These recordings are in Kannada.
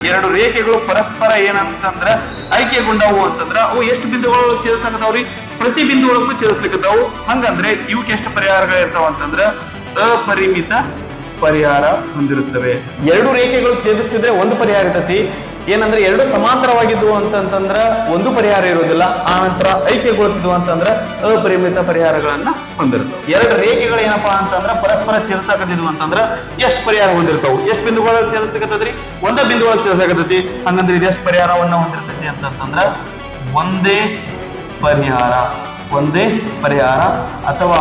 ಎರಡು ರೇಖೆಗಳು ಪರಸ್ಪರ ಏನಂತಂದ್ರ ಐಕ್ಯಗೊಂಡವು ಅಂತಂದ್ರ ಅವು ಎಷ್ಟು ಬಿಂದುಗಳು ಛೇದಿಸಕತ್ತಾವ್ರಿ ಪ್ರತಿ ಬಿಂದುಗಳಿಗೂ ಛೇದಿಸ್ಲಿಕ್ಕತ್ತಾವು ಹಂಗಂದ್ರೆ ಇವಕ್ಕೆ ಎಷ್ಟು ಪರಿಹಾರಗಳು ಇರ್ತಾವ ಅಂತಂದ್ರ ಅಪರಿಮಿತ ಪರಿಹಾರ ಹೊಂದಿರುತ್ತವೆ. ಎರಡು ರೇಖೆಗಳು ಛೇದಿಸ್ತಿದ್ರೆ ಒಂದು ಪರಿಹಾರ ಇರ್ತತಿ. ಏನಂದ್ರೆ ಎರಡು ಸಮಾಂತರವಾಗಿದ್ವು ಅಂತಂತಂದ್ರ ಒಂದು ಪರಿಹಾರ ಇರೋದಿಲ್ಲ ಆ ನಂತರ ಐಕ್ಯಗೊಳ್ತಿದ್ವು ಅಂತಂದ್ರ ಅಪರಿಮಿತ ಪರಿಹಾರಗಳನ್ನ ಹೊಂದಿರ್ತವೆ ಎರಡು ರೇಖೆಗಳು ಏನಪ್ಪಾ ಅಂತಂದ್ರ ಪರಸ್ಪರ ಚೇಲ್ಸಾಕತ್ತಿದ್ವು ಅಂತಂದ್ರ ಎಷ್ಟು ಪರಿಹಾರ ಹೊಂದಿರ್ತಾವು? ಎಷ್ಟು ಬಿಂದುಗಳ ಛೇದಿಸಕತ್ತದ್ರಿ ಒಂದ ಬಿಂದುಗಳ ಚೇಲ್ಸಾಕತ್ತೈತಿ. ಹಂಗಂದ್ರೆ ಇದು ಎಷ್ಟು ಪರಿಹಾರವನ್ನ ಹೊಂದಿರ್ತೈತಿ ಅಂತಂತಂದ್ರ ಒಂದೇ ಪರಿಹಾರ ಒಂದೇ ಪರಿಹಾರ ಅಥವಾ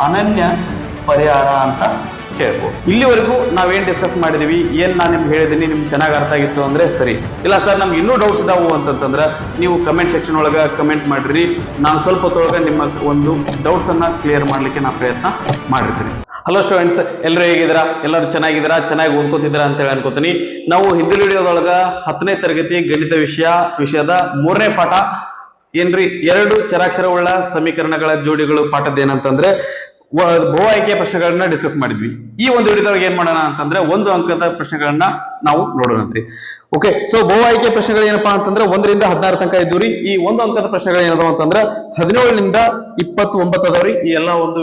ಅನನ್ಯ ಪರಿಹಾರ ಅಂತ ಹೇಳ್ಬೋದು ಇಲ್ಲಿವರೆಗೂ ನಾವೇನ್ ಡಿಸ್ಕಸ್ ಮಾಡಿದೀವಿ, ಏನ್ ನಾನು ನಿಮ್ಗೆ ಹೇಳಿದೀನಿ ನಿಮ್ಗೆ ಚೆನ್ನಾಗಿ ಅರ್ಥ ಆಗಿತ್ತು ಅಂದ್ರೆ ಸರಿ. ಇಲ್ಲ ಸರ್, ನಮ್ಗೆ ಇನ್ನೂ ಡೌಟ್ಸ್ ಇದಾವು ಅಂತಂತಂದ್ರೆ ನೀವು ಕಮೆಂಟ್ ಸೆಕ್ಷನ್ ಒಳಗ ಕಮೆಂಟ್ ಮಾಡ್ರಿ. ನಾನು ಸ್ವಲ್ಪ ಹೊತ್ತೊಳಗ ನಿಮ್ಮ ಒಂದು ಡೌಟ್ಸ್ ಅನ್ನ ಕ್ಲಿಯರ್ ಮಾಡ್ಲಿಕ್ಕೆ ನಾ ಪ್ರಯತ್ನ ಮಾಡಿರ್ತೀನಿ. ಹಲೋ ಸ್ಟೂಡೆಂಟ್ಸ್ ಎಲ್ಲರೂ ಹೇಗಿದ್ದೀರಾ? ಎಲ್ಲರೂ ಚೆನ್ನಾಗಿದ್ದೀರಾ? ಚೆನ್ನಾಗಿ ಓದ್ಕೋತಿದ್ದೀರಾ ಅಂತ ಹೇಳಿ ಅನ್ಕೋತೀನಿ. ನಾವು ಹಿಂದಿನ ವಿಡಿಯೋದೊಳಗ ಹತ್ತನೇ ತರಗತಿ ಗಣಿತ ವಿಷಯ, ವಿಷಯದ ಮೂರನೇ ಪಾಠ. ಏನ್ರಿ, ಎರಡು ಚರಾಕ್ಷರವುಳ್ಳ ಸಮೀಕರಣಗಳ ಜೋಡಿಗಳು ಪಾಠದ ಏನಂತಂದ್ರೆ ಬಹು ಆಯ್ಕೆಯ ಪ್ರಶ್ನೆಗಳನ್ನ ಡಿಸ್ಕಸ್ ಮಾಡಿದ್ವಿ. ಈ ಒಂದು ವಿಡಿಯೋದೊಳಗೆ ಏನ್ ಮಾಡೋಣ ಅಂತಂದ್ರೆ ಒಂದು ಅಂಕದ ಪ್ರಶ್ನೆಗಳನ್ನ ನಾವು ನೋಡೋಣಂತ್ರಿ ಓಕೆ ಸೊ ಬಹು ಆಯ್ಕೆ ಪ್ರಶ್ನೆಗಳು ಏನಪ್ಪಾ ಅಂತಂದ್ರೆ ಒಂದರಿಂದ ಹದಿನಾರು ತನಕ ಇದ್ದು ಈ ಒಂದು ಅಂಕದ ಪ್ರಶ್ನೆಗಳು ಏನದಾವ ಅಂತಂದ್ರೆ ಹದಿನೇಳರಿಂದ ಇಪ್ಪತ್ತು ಒಂಬತ್ತು ಅದಾವ್ರಿ ಈ ಎಲ್ಲಾ ಒಂದು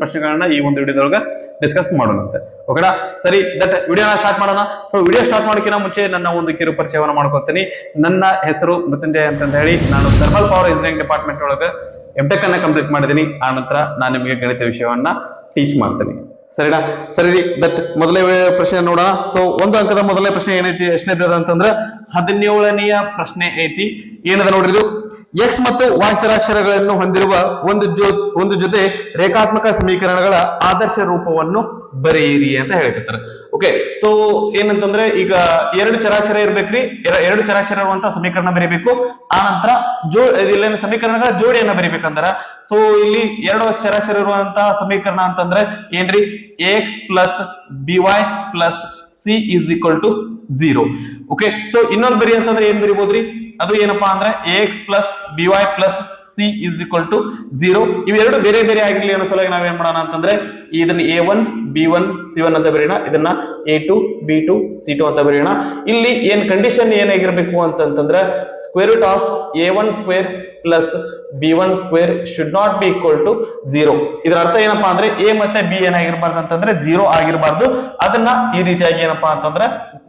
ಪ್ರಶ್ನೆಗಳನ್ನ ಈ ಒಂದು ವಿಡಿಯೋದೊಳಗ ಡಿಸ್ಕಸ್ ಮಾಡೋಣಂತೆ. ಓಕೆನಾ ಸರಿ ದಟ್ ವಿಡಿಯೋನ ಸ್ಟಾರ್ಟ್ ಮಾಡೋಣ. ಸೊ ವಿಡಿಯೋ ಸ್ಟಾರ್ಟ್ ಮಾಡೋಕ್ಕಿಂತ ಮುಂಚೆ ನನ್ನ ಒಂದು ಕಿರು ಪರಿಚಯವನ್ನು ಮಾಡ್ಕೊತೀನಿ. ನನ್ನ ಹೆಸರು ಮೃತ್ಯುಂಜಯ ಅಂತ ಹೇಳಿ, ನಾನು ಥರ್ಮಲ್ ಪವರ್ ಇಂಜಿನಿಯರಿಂಗ್ ಡಿಪಾರ್ಟ್ಮೆಂಟ್ ಒಳಗೆ ಎಂ ಟೆಕ್ ಅನ್ನ ಕಂಪ್ಲೀಟ್ ಮಾಡಿದ್ದೀನಿ. ಆ ನಂತರ ನಾನು ನಿಮಗೆ ಗಣಿತ ವಿಷಯವನ್ನ ಟೀಚ್ ಮಾಡ್ತೀನಿ. ಸರಿನಾ? ಸರಿ ದಟ್ ಮೊದಲನೇ ಪ್ರಶ್ನೆ ನೋಡೋಣ. ಸೊ ಒಂದು ಅಂಕದ ಮೊದಲನೇ ಪ್ರಶ್ನೆ ಏನೈತಿ ಎಷ್ಟನೇದ ಅಂತಂದ್ರೆ, ಹದಿನೇಳನೆಯ ಪ್ರಶ್ನೆ ಐತಿ. ಏನದ ಇದು? ಎಕ್ಸ್ ಮತ್ತು ವಾಂಚರಾಕ್ಷರಗಳನ್ನು ಹೊಂದಿರುವ ಒಂದು ಜೊ ಒಂದು ಜೊತೆ ರೇಖಾತ್ಮಕ ಸಮೀಕರಣಗಳ ಆದರ್ಶ ರೂಪವನ್ನು ಬರೆಯಿರಿ ಅಂತ ಹೇಳ್ತಿರ್ತಾರೆ ಓಕೆ ಸೊ ಏನಂತಂದ್ರೆ ಈಗ ಎರಡು ಚರಾಚರ ಇರ್ಬೇಕ್ರಿ. ಎರಡು ಚರಾಚರ ಇರುವಂತ ಸಮೀಕರಣ ಬರೀಬೇಕು. ಆ ನಂತರ ಜೋ, ಇಲ್ಲೇನು ಸಮೀಕರಣಗಳ ಜೋಡಿಯನ್ನ ಬರಿಬೇಕಂದ್ರ. ಸೊ ಇಲ್ಲಿ ಎರಡು ಚರಾಚರ ಇರುವಂತಹ ಸಮೀಕರಣ ಅಂತಂದ್ರೆ ಏನ್ರಿ? X plus B Y plus C is equal to zero okay so ಇನ್ನೊಂದು ಬರಿ ಅಂತಂದ್ರೆ ಏನ್ ಬರಿಬೋದ್ರಿ? ಅದು ಏನಪ್ಪಾ ಅಂದ್ರೆ X plus B Y plus C is equal to zero ಇವೆರಡು ಬೇರೆ ಬೇರೆ ಆಗಿರ್ಲಿ ಅನ್ನೋ ಸಲುವಾಗಿ ನಾವೇನ್ ಮಾಡೋಣ ಅಂತಂದ್ರೆ ಇದನ್ನ A one B one C one ಅಂತ ಬರೆಯೋಣ. ಇದನ್ನ A two B two C two ಅಂತ ಬರೆಯೋಣ. ಇಲ್ಲಿ ಏನ್ ಕಂಡೀಷನ್ ಏನಾಗಿರ್ಬೇಕು ಅಂತಂತಂದ್ರೆ square root of A one square plus B one square should not be equal to zero ಇದರ ಅರ್ಥ ಏನಪ್ಪಾ ಅಂದ್ರೆ ಎ ಮತ್ತೆ ಬಿ ಏನಾಗಿರ್ಬಾರ್ದು ಅಂತಂದ್ರೆ ಜೀರೋ ಆಗಿರ್ಬಾರ್ದು. ಅದನ್ನ ಈ ರೀತಿಯಾಗಿ ಏನಪ್ಪಾ ಅಂತಂದ್ರೆ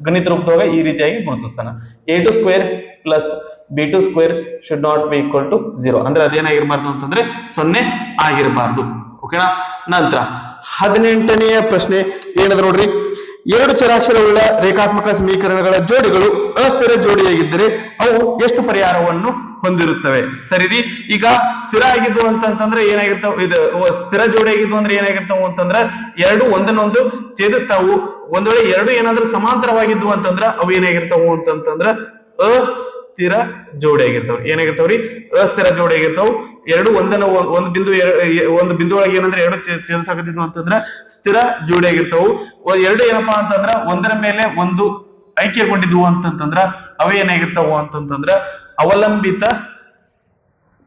ಗಣಿತ ರೂಪದೊಳಗೆ ಈ ರೀತಿಯಾಗಿ ಗುರುತಿಸ್ತಾನ. A two square plus B two square should not be equal to zero ಅಂದ್ರೆ ಅದೇನಾಗಿರ್ಬಾರ್ದು ಅಂತಂದ್ರೆ ಸೊನ್ನೆ ಆಗಿರಬಾರ್ದು. ಓಕೆನಾ ನಂತರ ಹದಿನೆಂಟನೆಯ ಪ್ರಶ್ನೆ ಏನದ ನೋಡ್ರಿ? ಎರಡು ಚರಾಕ್ಷರವುಳ್ಳ ರೇಖಾತ್ಮಕ ಸಮೀಕರಣಗಳ ಜೋಡಿಗಳು ಅಸ್ಥಿರ ಜೋಡಿಯಾಗಿದ್ದರೆ ಅವು ಎಷ್ಟು ಪರಿಹಾರವನ್ನು ಹೊಂದಿರುತ್ತವೆ? ಸರಿರಿ ಈಗ ಸ್ಥಿರ ಆಗಿದ್ವು ಅಂತಂತಂದ್ರೆ ಏನಾಗಿರ್ತಾವ? ಇದು ಸ್ಥಿರ ಜೋಡಿ ಆಗಿದ್ವು ಅಂದ್ರೆ ಏನಾಗಿರ್ತಾವು ಅಂತಂದ್ರೆ ಎರಡು ಒಂದನ್ನೊಂದು ಛೇದಿಸ್ತಾವು. ಒಂದ್ ವೇಳೆ ಎರಡು ಏನಾದ್ರೂ ಸಮಾಂತರವಾಗಿದ್ವು ಅಂತಂದ್ರ ಅವು ಏನಾಗಿರ್ತಾವು ಅಂತಂತಂದ್ರ ಅಸ್ಥಿರ ಜೋಡಿ ಆಗಿರ್ತಾವ ಏನಾಗಿರ್ತಾವ್ರಿ? ಅಸ್ಥಿರ ಜೋಡಿ ಆಗಿರ್ತಾವ ಎರಡು ಒಂದನ್ನ ಒಂದು ಬಿಂದು ಒಂದು ಬಿಂದು ಒಳಗೆ ಏನಂದ್ರೆ ಎರಡು ಛೇದಿಸಾಕತ್ತಿದ್ವು ಅಂತಂದ್ರೆ ಸ್ಥಿರ ಜೋಡಿ ಆಗಿರ್ತಾವು ಎರಡು ಏನಪ್ಪಾ ಅಂತಂದ್ರ ಒಂದರ ಮೇಲೆ ಒಂದು ಐಕ್ಯಗೊಂಡಿದ್ವು ಅಂತಂತಂದ್ರ ಅವೇ ಏನಾಗಿರ್ತಾವು ಅಂತಂತಂದ್ರ ಅವಲಂಬಿತ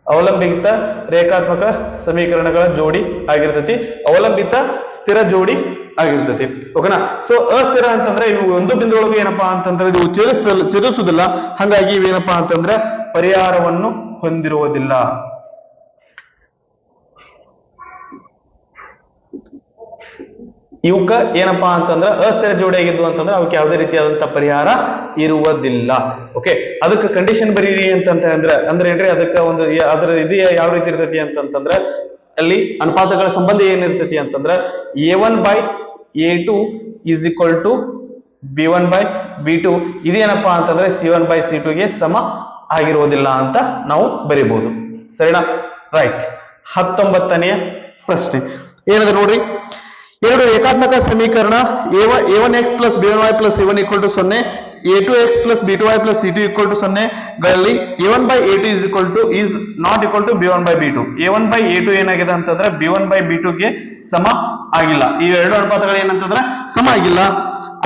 ಅವಲಂಬಿತ ರೇಖಾತ್ಮಕ ಸಮೀಕರಣಗಳ ಜೋಡಿ ಆಗಿರ್ತೈತಿ. ಅವಲಂಬಿತ ಸ್ಥಿರ ಜೋಡಿ ಆಗಿರ್ತೈತಿ. ಓಕೆನಾ? ಸೊ ಅಸ್ಥಿರ ಅಂತಂದ್ರೆ ಇವು ಒಂದು ಬಿಂದು ಒಳಗೆ ಏನಪ್ಪಾ ಅಂತಂದ್ರೆ ಇದು ಛೇದಿಸ ಛೇದಿಸುವುದಿಲ್ಲ ಹಂಗಾಗಿ ಇವೇನಪ್ಪಾ ಅಂತಂದ್ರೆ ಪರಿಹಾರವನ್ನು ಹೊಂದಿರುವುದಿಲ್ಲ. ಇವಕ್ಕ ಏನಪ್ಪಾ ಅಂತಂದ್ರೆ ಅಸ್ಥಿರ ಜೋಡಿ ಆಗಿದ್ವು ಅಂತಂದ್ರೆ ಅವಕ್ಕೆ ಯಾವುದೇ ರೀತಿಯಾದಂತ ಪರಿಹಾರ ಇರುವುದಿಲ್ಲ. ಓಕೆ ಅದಕ್ಕೆ ಕಂಡೀಷನ್ ಬರೀರಿ ಅಂತಂತ ಅಂದ್ರೆ ಏನ್ರಿ? ಅದಕ್ಕೆ ಒಂದು ಅದರ ಇದು ಯಾವ ರೀತಿ ಇರ್ತೈತಿ ಅಂತಂತಂದ್ರೆ, ಅಲ್ಲಿ ಅನುಪಾತಗಳ ಸಂಬಂಧ ಏನಿರ್ತೈತಿ ಅಂತಂದ್ರೆ a one by a two is equal to b one by b two ಇದೇನಪ್ಪಾ ಅಂತಂದ್ರೆ ಸಿ ಒನ್ ಬೈ ಸಿ ಗೆ ಸಮ ಆಗಿರುವುದಿಲ್ಲ ಅಂತ ನಾವು ಬರೀಬಹುದು ಸರಿನಾ? ರೈಟ್ ಹತ್ತೊಂಬತ್ತನೆಯ ಪ್ರಶ್ನೆ. ಏನಂದ್ರೆ ನೋಡ್ರಿ? ಎರಡು ಏಕಾತ್ಮಕ ಸಮೀಕರಣ a one x plus b one y plus c one equal to ಸೊನ್ನೆ a two x plus b two y plus c two equal to ಸೊನ್ನೆ, ಗಳಲ್ಲಿ a one by a two is equal to is not equal to b one by b two a one by a two ಏನಾಗಿದೆ ಅಂತಂದ್ರೆ ಬಿ ಒನ್ ಬೈ ಬಿ ಗೆ ಸಮ ಆಗಿಲ್ಲ. ಈ ಎರಡು ಅನುಪಾತಗಳು ಏನಂತಂದ್ರೆ ಸಮ ಆಗಿಲ್ಲ.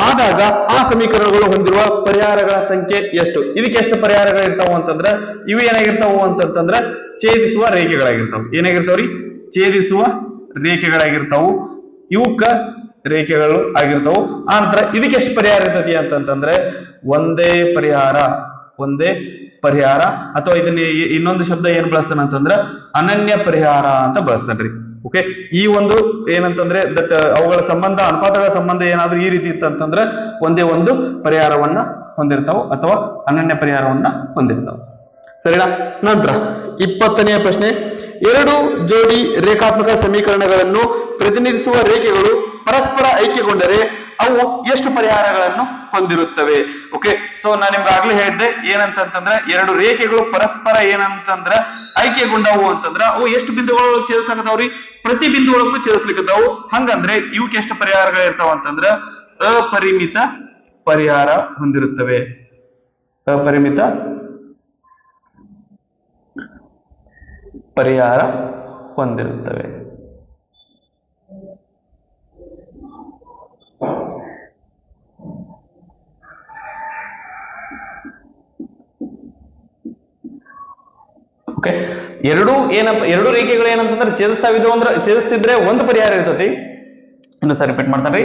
ಆದಾಗ ಆ ಸಮೀಕರಣಗಳು ಹೊಂದಿರುವ ಪರಿಹಾರಗಳ ಸಂಖ್ಯೆ ಎಷ್ಟು? ಇದಕ್ಕೆ ಎಷ್ಟು ಪರಿಹಾರಗಳು ಇರ್ತಾವು ಅಂತಂದ್ರೆ, ಇವು ಏನಾಗಿರ್ತಾವು ಅಂತಂತಂದ್ರೆ ಛೇದಿಸುವ ರೇಖೆಗಳಾಗಿರ್ತಾವ. ಏನಾಗಿರ್ತಾವ್ರಿ? ಛೇದಿಸುವ ರೇಖೆಗಳಾಗಿರ್ತಾವು. ಇವಕ್ಕ ರೇಖೆಗಳು ಆಗಿರ್ತಾವು. ಆ ನಂತರ ಇದಕ್ಕೆ ಎಷ್ಟು ಪರಿಹಾರ ಇರ್ತತಿ ಅಂತಂತಂದ್ರೆ ಒಂದೇ ಪರಿಹಾರ ಒಂದೇ ಪರಿಹಾರ. ಅಥವಾ ಇದನ್ನ ಇನ್ನೊಂದು ಶಬ್ದ ಏನ್ ಬಳಸ್ತಾನ ಅಂತಂದ್ರ ಅನನ್ಯ ಪರಿಹಾರ ಅಂತ ಬಳಸ್ತಾನ್ರಿ. ಓಕೆ ಈ ಒಂದು ಏನಂತಂದ್ರೆ ದಟ್ ಅವುಗಳ ಸಂಬಂಧ, ಅನುಪಾತಗಳ ಸಂಬಂಧ ಏನಾದ್ರೂ ಈ ರೀತಿ ಇತ್ತಂತಂದ್ರೆ ಒಂದೇ ಒಂದು ಪರಿಹಾರವನ್ನ ಹೊಂದಿರ್ತಾವ ಅಥವಾ ಅನನ್ಯ ಪರಿಹಾರವನ್ನ ಹೊಂದಿರ್ತಾವ. ಸರಿನಾ? ನಂತರ ಇಪ್ಪತ್ತನೆಯ ಪ್ರಶ್ನೆ. ಎರಡು ಜೋಡಿ ರೇಖಾತ್ಮಕ ಸಮೀಕರಣಗಳನ್ನು ಪ್ರತಿನಿಧಿಸುವ ರೇಖೆಗಳು ಪರಸ್ಪರ ಐಕ್ಯಗೊಂಡರೆ ಅವು ಎಷ್ಟು ಪರಿಹಾರಗಳನ್ನು ಹೊಂದಿರುತ್ತವೆ? ಓಕೆ ಸೊ ನಾನು ನಿಮ್ಗೆ ಆಗ್ಲೇ ಹೇಳಿದ್ದೆ, ಏನಂತಂತಂದ್ರೆ ಎರಡು ರೇಖೆಗಳು ಪರಸ್ಪರ ಏನಂತಂದ್ರ ಐಕ್ಯಗೊಂಡವು ಅಂತಂದ್ರ ಅವು ಎಷ್ಟು ಬಿಂದುಗಳು ಛೇದಿಸಕತ್ತಾವ್ರಿ ಪ್ರತಿ ಬಿಂದುಗಳಕ್ಕೂ ಛೇದಿಸ್ಲಿಕ್ಕತ್ತಾವು ಹಂಗಂದ್ರೆ ಇವಕ್ಕೆ ಎಷ್ಟು ಪರಿಹಾರಗಳು ಇರ್ತಾವ ಅಂತಂದ್ರ ಅಪರಿಮಿತ ಪರಿಹಾರ ಹೊಂದಿರುತ್ತವೆ. ಅಪರಿಮಿತ ಪರಿಹಾರ ಹೊಂದಿರುತ್ತವೆ. ಓಕೆ ಎರಡು ಏನಪ್ಪ ಎರಡು ರೇಖೆಗಳು ಏನಂತಂದ್ರೆ ಛೇದಿಸ್ತಾವಿದ್ದು ಅಂದ್ರೆ, ಛೇದಿಸ್ತಿದ್ರೆ ಒಂದು ಪರಿಹಾರ ಇರ್ತತಿ. ಇನ್ನು ಸರಿ ರಿಪೀಟ್ ಮಾಡ್ತಾನ್ರಿ.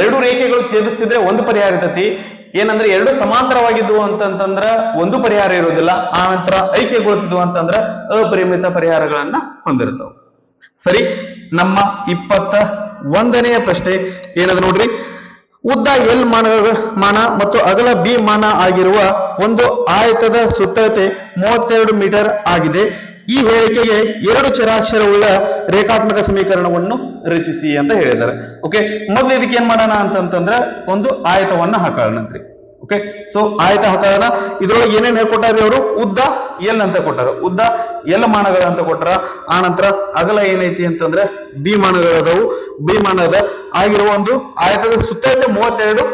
ಎರಡು ರೇಖೆಗಳು ಛೇದಿಸ್ತಿದ್ರೆ ಒಂದು ಪರಿಹಾರ ಇರ್ತತಿ. ಏನಂದ್ರೆ ಎರಡು ಸಮಾಂತರವಾಗಿದ್ವು ಅಂತಂತಂದ್ರ ಒಂದು ಪರಿಹಾರ ಇರೋದಿಲ್ಲ ಆ ನಂತರ ಐಕ್ಯಗೊಳ್ತಿದ್ವು ಅಂತಂದ್ರ ಅಪರಿಮಿತ ಪರಿಹಾರಗಳನ್ನ ಹೊಂದಿರ್ತಾವ. ಸರಿ, ನಮ್ಮ ಇಪ್ಪತ್ತ ಒಂದನೆಯ ಪ್ರಶ್ನೆ, ಏನದ ನೋಡ್ರಿ? ಉದ್ದ ಎಲ್ ಮಾನ ಮಾನ ಮತ್ತು ಅಗಲ ಬಿ ಮಾನ ಆಗಿರುವ ಒಂದು ಆಯತದ ಸುತ್ತಳತೆ ಮೂವತ್ತೆರಡು ಮೀಟರ್ ಆಗಿದೆ. ಈ ಹೇಳಿಕೆಗೆ ಎರಡು ಚರಾಕ್ಷರವುಳ್ಳ ರೇಖಾತ್ಮಕ ಸಮೀಕರಣವನ್ನು ರಚಿಸಿ ಅಂತ ಹೇಳಿದ್ದಾರೆ. ಓಕೆ ಮೊದಲು ಇದಕ್ಕೆ ಏನ್ ಮಾಡೋಣ ಅಂತಂತಂದ್ರೆ ಒಂದು ಆಯತವನ್ನ ಹಾಕೋಣಂತ್ರಿ ಓಕೆ ಸೊ ಆಯತ ಹಾಕೋಣ ಇದ್ರೊಳಗೆ ಏನೇನ್ ಹೇಳ್ಕೊಟ್ಟಾರೆ ಅವರು? ಉದ್ದ, ಎಲ್ ಅಂತ ಕೊಟ್ಟಾರ. ಉದ್ದ, ಎಲ್ ಮಾನಗಳ ಅಂತ ಕೊಟ್ಟಾರ ಆ ನಂತರ ಅಗಲ ಏನೈತಿ ಅಂತಂದ್ರೆ ಬಿ ಮಾನಗಳದವು. ಬಿ ಮಾನದ ಆಗಿರುವ ಒಂದು ಆಯತದ ಸುತ್ತ ಮೂವತ್ತೆರಡು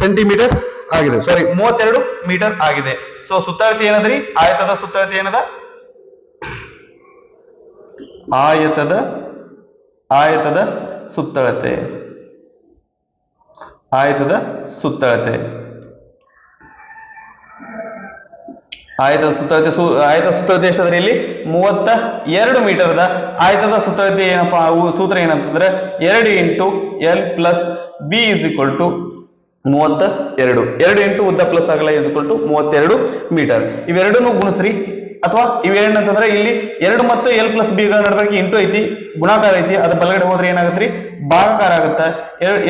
ಸೆಂಟಿಮೀಟರ್ ಆಗಿದೆ. ಸಾರಿ ಮೂವತ್ತೆರಡು ಮೀಟರ್ ಆಗಿದೆ. ಸೊ ಸುತ್ತಳತೆ ಏನದ್ರಿ? ಆಯತದ ಸುತ್ತಳತೆ ಏನದ? ಆಯತದ ಆಯತದ ಸುತ್ತಳತೆ. ಆಯತದ ಸುತ್ತಳತೆ. ಆಯತದ ಸುತ್ತಳತೆ ಸು ಸುತ್ತಳತೆ ಎಷ್ಟಾದ್ರೆ ಇಲ್ಲಿ? ಮೂವತ್ತ ಎರಡು ಮೀಟರ್ದ ಆಯತದ ಸುತ್ತಳತೆ ಏನಪ್ಪಾ? ಸೂತ್ರ ಏನಂತಂದ್ರೆ ಎರಡು into l plus b is equal to ಮೂವತ್ತ ಎರಡು ಎರಡು ಇಂಟು ಉದ್ದ ಪ್ಲಸ್ ಅಗಲ ಇಸ್ ಈಕ್ವಲ್ ಟು ಮೂವತ್ತೆರಡು ಮೀಟರ್. ಇವೆರಡನ್ನೂ ಗುಣಿಸ್ರಿ. ಅಥವಾ ಇವೇನಂತಂದ್ರೆ ಇಲ್ಲಿ ಎರಡು ಮತ್ತು ಎಲ್ ಪ್ಲಸ್ ಬಿ ಗಳ ನಡುವೆ ಇಂಟು ಐತಿ, ಗುಣಾಕಾರ ಐತಿ, ಅದ್ರ ಬಲಗಡೆ ಹೋದ್ರೆ ಏನಾಗತ್ರಿ? ಭಾಗಾಕಾರ ಆಗುತ್ತೆ.